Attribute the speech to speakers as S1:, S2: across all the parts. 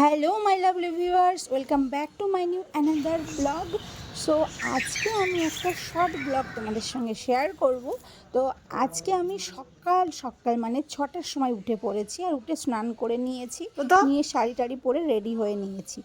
S1: Hello my lovely viewers welcome back to my new another blog so আজকে আমি একটা short blog তোমাদের সঙ্গে শেয়ার করব। তো আজকে আমি সকাল সকাল মানে ছটার সময় উঠে পড়েছি আর উঠে স্নান করে নিয়েছি। নিয়ে শাড়ি টাড়ি পরে রেডি হয়ে নিয়েছি।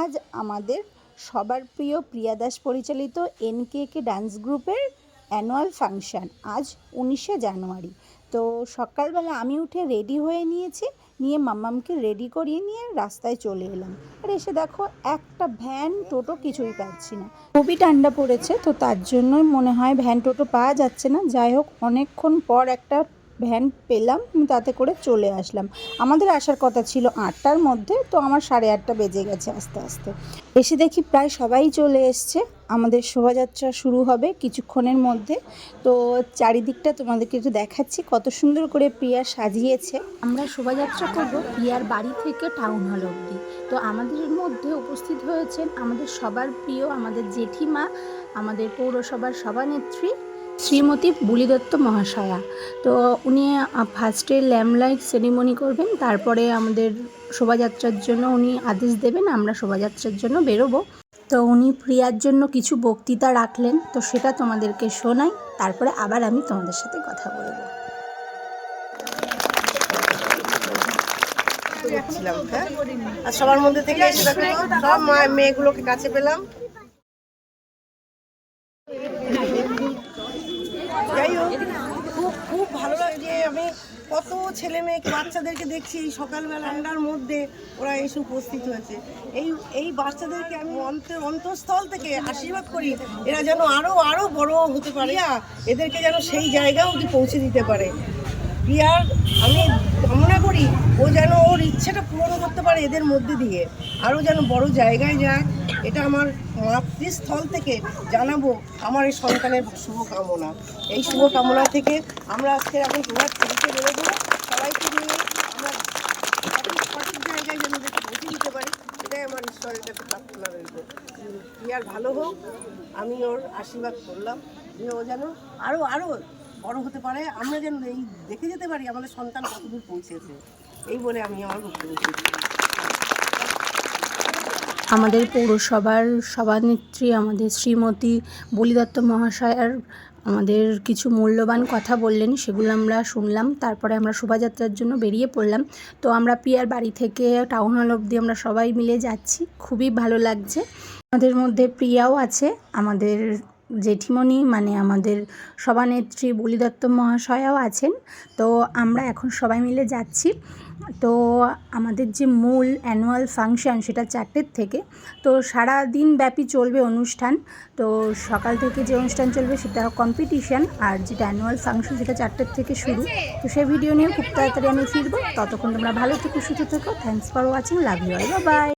S1: আজ আমাদের সবার প্রিয় প্রিয়া দাস পরিচালিত এনকে কে ডান্স গ্রুপের অ্যানুয়াল ফাংশন আজ উনিশে জানুয়ারি। তো সকালবেলা আমি উঠে রেডি হয়ে নিয়েছি। নিয়ে মাম্মামকে রেডি করিয়ে নিয়ে রাস্তায় চলে এলাম। আর এসে দেখো একটা ভ্যান টোটো কিছুই পাচ্ছি না। খুবই ঠান্ডা পড়েছে, তো তার জন্যই মনে হয় ভ্যান টোটো পাওয়া যাচ্ছে না। যাই হোক, অনেকক্ষণ পর একটা ভ্যান পেলাম তাতে করে চলে আসলাম। আমাদের আসার কথা ছিল আটটার মধ্যে, তো আমার সাড়ে আটটা বেজে গেছে আস্তে আস্তে। এসে দেখি প্রায় সবাই চলে এসছে। আমাদের শোভাযাত্রা শুরু হবে কিছুক্ষণের মধ্যে। তো চারিদিকটা তোমাদেরকে একটু দেখাচ্ছি, কত সুন্দর করে প্রিয়া সাজিয়েছে। আমরা শোভাযাত্রা করব প্রিয়ার বাড়ি থেকে টাউন হল অবধি। তো আমাদের মধ্যে উপস্থিত হয়েছেন আমাদের সবার প্রিয়, আমাদের জেঠিমা, আমাদের পৌরসভার সভানেত্রী শ্রীমতী বুলি দত্ত মহাশয়া। তো উনি ফার্স্টে ল্যামলাইট সেরিমনি করবেন, তারপরে আমাদের শোভাযাত্রার জন্য উনি আদেশ দেবেন, আমরা শোভাযাত্রার জন্য বেরোবো। তো উনি প্রিয়ার জন্য কিছু বক্তৃতা রাখলেন, তো সেটা তোমাদেরকে শোনাই, তারপরে আবার আমি তোমাদের সাথে কথা বলব।
S2: আর সবার মধ্যে থেকে সব মেয়েগুলোকে কাছে পেলাম। যাই হোক, খুব খুব ভালো লাগছে আমি কত ছেলে মেয়েকে, বাচ্চাদেরকে দেখছি এই সকালবেলা ঠান্ডার মধ্যে ওরা এসে উপস্থিত হয়েছে। এই এই বাচ্চাদেরকে আমি অন্তর অন্তঃস্থল থেকে আশীর্বাদ করি, এরা যেন আরও আরও বড় হতে পারে। এদেরকে যেন সেই জায়গা অবধি পৌঁছে দিতে পারে। প্রিয়ার আমি কামনা করি, ও যেন ওর ইচ্ছেটা পূরণ করতে পারে এদের মধ্যে দিয়ে। আরও যেন বড় জায়গায় যায়। এটা আমার মাতৃস্থল থেকে জানাব আমার এই সন্তানের শুভকামনা। এই শুভকামনা থেকে আমরা আজকে এখন প্রভাত ফেরিতে বেরোবো। সবাইকে নিয়ে আমরা সঠিক জায়গায় যেন পৌঁছে দিতে পারি এটাই আমার ঈশ্বরের কাছে প্রার্থনা রইল। প্রিয়ার ভালো হোক, আমি ওর আশীর্বাদ করলাম। যে ও যেন আরও আরও বড় হতে পারে, আমরা যেন এই দেখে যেতে পারি, আমাদের সন্তান কতদূর পৌঁছেছে। এই বলে আমি আমার বক্তব্য।
S1: আমাদের পৌরসভার সভানেত্রী আমাদের শ্রীমতী বলিদত্ত মহাশয়ার আমাদের কিছু মূল্যবান কথা বললেন, সেগুলো আমরা শুনলাম। তারপরে আমরা শোভাযাত্রার জন্য বেরিয়ে পড়লাম। তো আমরা পিয়ার বাড়ি থেকে টাউন হল অবধি আমরা সবাই মিলে যাচ্ছি। খুবই ভালো লাগছে। আমাদের মধ্যে প্রিয়াও আছে, আমাদের জেঠিমণি মানে আমাদের সভানেত্রী বলিদত্ত মহাশয়াও আছেন। তো আমরা এখন সবাই মিলে যাচ্ছি। তো আমাদের যে মূল অ্যানুয়াল ফাংশন সেটা চারটের থেকে। তো সারা দিন ব্যাপী চলবে অনুষ্ঠান। তো সকাল থেকে যে অনুষ্ঠান চলবে সেটা কম্পিটিশন আর যেটা অ্যানুয়াল ফাংশন সেটা চারটের থেকে শুরু। তো সেই ভিডিও নিয়ে খুব তাড়াতাড়ি আমি ফিরবো। ততক্ষণ তোমরা ভালো থেকো, সুস্থ থেকো। Thanks for watching love you bye